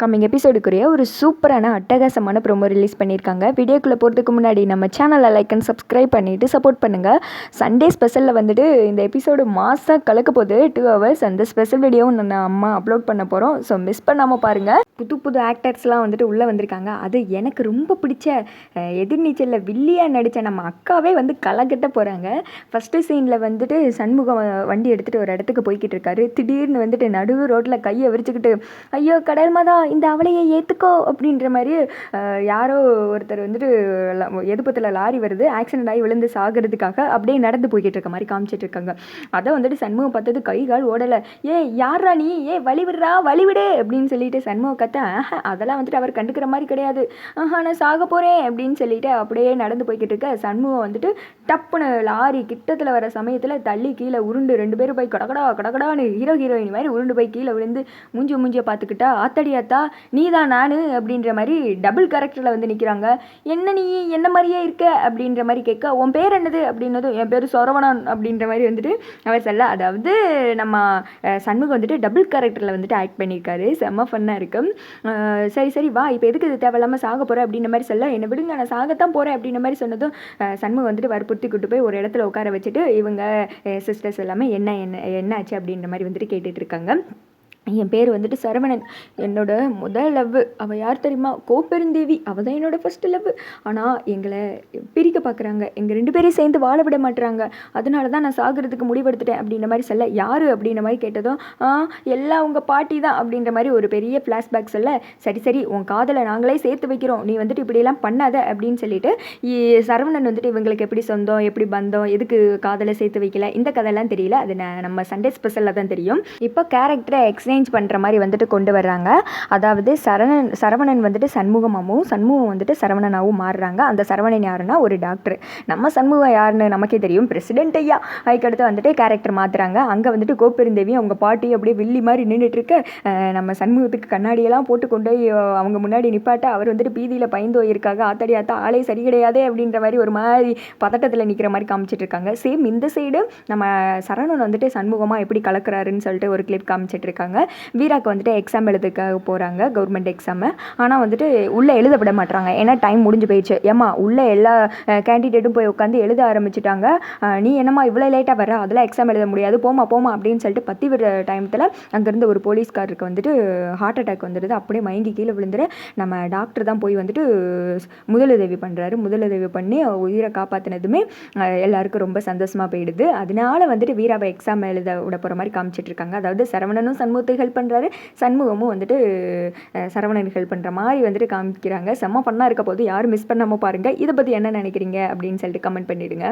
Coming எபிசோடுக்குரிய ஒரு சூப்பரான அட்டகாசமான ப்ரோமோ ரிலீஸ் பண்ணியிருக்காங்க. வீடியோக்குள்ளே போகிறதுக்கு முன்னாடி நம்ம சேனலை லைக் அண்ட் சப்ஸ்கிரைப் பண்ணிவிட்டு சப்போர்ட் பண்ணுங்கள் சண்டே ஸ்பெஷலில் வந்துட்டு இந்த எபிசோடு மாதம் கலக்க போகுது. டூ ஹவர்ஸ் அந்த ஸ்பெஷல் வீடியோவும் நம்ம அம்மா அப்லோட் பண்ண போகிறோம் ஸோ மிஸ் பண்ணாமல் பாருங்கள் புது புது ஆக்டர்ஸ்லாம் வந்துட்டு உள்ளே வந்திருக்காங்க. அது எனக்கு ரொம்ப பிடிச்ச எதிர்நீச்சலில் வில்லியாக நடித்த நம்ம அக்காவே வந்து கலக்கட்ட போகிறாங்க ஃபஸ்ட்டு சீனில் வந்துட்டு சண்முகம் வண்டி எடுத்துகிட்டு ஒரு இடத்துக்கு போய்கிட்டு இருக்காரு. திடீர்னு வந்துட்டு நடுவு ரோட்டில் கையை விரிச்சுக்கிட்டு ஐயோ கடல் மாதா இந்த அவளையை ஏற்றுக்கோ அப்படின்ற மாதிரி யாரோ ஒருத்தர் வந்துட்டு எதுப்பத்தில் லாரி வருது ஆக்சிடென்ட் ஆகி விழுந்து சாகிறதுக்காக அப்படியே நடந்து போய்கிட்டு இருக்க மாதிரி காமிச்சிட்டு இருக்காங்க. அதை வந்துட்டு சண்முகம் பார்த்தது கை கால் ஓடலை. ஏ யாரா நீ? ஏ வழிவிடுறா? விடுறா விடு அப்படின்னு சொல்லிட்டு சண்முகம் கத்த அதெல்லாம் வந்துட்டு அவர் கண்டுக்கிற மாதிரி கிடையாது. ஆஹா நான் சாக போகிறேன் அப்படின்னு சொல்லிட்டு அப்படியே நடந்து போய்கிட்டு இருக்க சண்முகம் வந்துட்டு டப்புன்னு லாரி கிட்டத்தில் வர சமயத்தில் தள்ளி கீழே உருண்டு ரெண்டு பேரும் போய் கடகடா கடகடான்னு ஹீரோ ஹீரோயின் மாதிரி உருண்டு போய் கீழே விழுந்து மூஞ்சி மூஞ்சியை பார்த்துக்கிட்டா பார்த்தா நீ தான் நான் அப்படின்ற மாதிரி டபுள் கேரக்டரில் வந்து நிற்கிறாங்க என்ன நீ? என்ன மாதிரியே இருக்க? அப்படின்ற மாதிரி கேட்க உன் பேர் என்னது? அப்படின்னதும் என் பேர் சொரவணன் அப்படின்ற மாதிரி வந்துட்டு அவர் சொல்ல அதாவது நம்ம சண்முகம் வந்துட்டு டபுள் கேரக்டரில் வந்துட்டு ஆக்ட் பண்ணியிருக்காரு. செம்ம ஃபன்னாக இருக்கும் சரி சரி வா. இப்போ எதுக்கு இது தேவையில்லாமல் சாக போகிறேன் அப்படின்ற மாதிரி சொல்ல என்னை விடுங்க நான் சாகத்தான் போகிறேன் அப்படின்ற மாதிரி சொன்னதும் சண்முகம் வந்துட்டு வற்புறுத்தி கூட்டு போய் ஒரு இடத்துல உட்கார வச்சுட்டு இவங்க சிஸ்டர்ஸ் எல்லாமே என்ன என்ன என்ன ஆச்சு அப்படின்ற மாதிரி வந்துட்டு கேட்டுட்டு இருக்காங்க. என் பேர் வந்துட்டு சரவணன். என்னோட முதல் லவ்வு அவள் யார் தெரியுமா? கோப்பெருந்தேவி. அவள் தான் என்னோட ஃபஸ்ட்டு லவ் ஆனால் எங்களை பிரிக்க பார்க்குறாங்க எங்கள் ரெண்டு பேரையும் சேர்ந்து வாழ விட மாட்டுறாங்க அதனால தான் நான் சாகிறதுக்கு முடிவெடுத்துட்டேன் அப்படின்ற மாதிரி சொல்ல யார்? அப்படின்ற மாதிரி கேட்டதும் எல்லாம் உங்கள் பாட்டி தான். அப்படின்ற மாதிரி ஒரு பெரிய ஃப்ளாஷ்பேக் சொல்ல சரி சரி உன் காதலை நாங்களே சேர்த்து வைக்கிறோம். நீ வந்துட்டு இப்படியெல்லாம் பண்ணாத. அப்படின்னு சொல்லிட்டு இ- சரவணன் வந்துட்டு இவங்களுக்கு எப்படி சொந்தம் எப்படி பந்தம் எதுக்கு காதலை சேர்த்து வைக்கல இந்த கதையெல்லாம் தெரியல. அது நம்ம சண்டே ஸ்பெஷலில் தான் தெரியும். இப்போ கேரக்டரை எக்ஸ்சேஞ்ச் பண்ணுற மாதிரி வந்துட்டு கொண்டு வர்றாங்க. அதாவது சரணன் சரவணன் வந்துட்டு சண்முகமாகவும் சண்முகம் வந்துட்டு சரவணனாகவும் மாறுறாங்க. அந்த சரவணன் யாருன்னா ஒரு டாக்டர் நம்ம சண்முகம் யாருன்னு நமக்கே தெரியும். பிரசிடென்ட் ஐயா. அதுக்கடுத்து வந்துட்டு கேரக்டர் மாற்றுறாங்க அங்கே வந்துட்டு கோப்பெருந்தேவி அவங்க பாட்டி அப்படியே வில்லி மாதிரி நின்றுட்டு இருக்க. நம்ம சண்முகத்துக்கு கண்ணாடியெல்லாம் போட்டு கொண்டு போய் அவங்க முன்னாடி நிப்பாட்ட அவர் வந்துட்டு பீதியில் பயந்து போயிருக்காங்க. ஆத்தாடி ஆத்தா ஆளே சரி கிடையாதே அப்படின்ற மாதிரி ஒரு மாதிரி பதட்டத்தில் நிற்கிற மாதிரி காமிச்சிட்டு இருக்காங்க. சேம் இந்த சைடு நம்ம சரவணன் வந்துட்டு சண்முகமாக எப்படி கலக்குறாருன்னு சொல்லிட்டு ஒரு கிளிப் காமிச்சிட்டு இருக்காங்க. வீராக்கு வந்துட்டு எக்ஸாம் எழுதுக்காக போகிறாங்க கவர்மெண்ட் எக்ஸாமு ஆனால் வந்துட்டு உள்ளே எழுத விட மாட்டாங்க ஏன்னா டைம் முடிஞ்சு போயிடுச்சு. ஏம்மா உள்ளே எல்லா கேண்டிடேட்டும் போய் உட்காந்து எழுத ஆரம்பிச்சிட்டாங்க. நீ என்னம்மா இவ்வளோ லேட்டாக வர அதெல்லாம் எக்ஸாம் எழுத முடியாது. போமா போமா அப்படின்னு சொல்லிட்டு பத்தி விடுற டைமத்தில் அங்கேருந்து ஒரு போலீஸ்காரருக்கு வந்துட்டு ஹார்ட் அட்டாக் வந்துடுது அப்படியே மயங்கி கீழே விழுந்துரு. நம்ம டாக்டர் தான் போய் வந்துட்டு முதலுதவி பண்ணுறாரு முதலுதவி பண்ணி உயிரை காப்பாற்றினதுமே எல்லாருக்கும் ரொம்ப சந்தோஷமாக போயிடுது. அதனால வந்துட்டு வீராவை எக்ஸாம் எழுத விட போகிற மாதிரி காமிச்சிட்டு இருக்காங்க. அதாவது சரவணனும் சண்முகத்துக்கு ஹெல்ப் பண்ணுறாரு சண்முகமும் வந்துட்டு சரவணனுக்கு ஹெல்ப் பண்ணுற மாதிரி வந்துட்டு காமிக்கிறாங்க. செம்ம பண்ணா இருக்க போது யாரும் மிஸ் பண்ணாமல் பாருங்கள் இதை பற்றி என்ன நினைக்கிறீங்க? அப்படின்னு சொல்லிட்டு கமெண்ட் பண்ணிவிடுங்க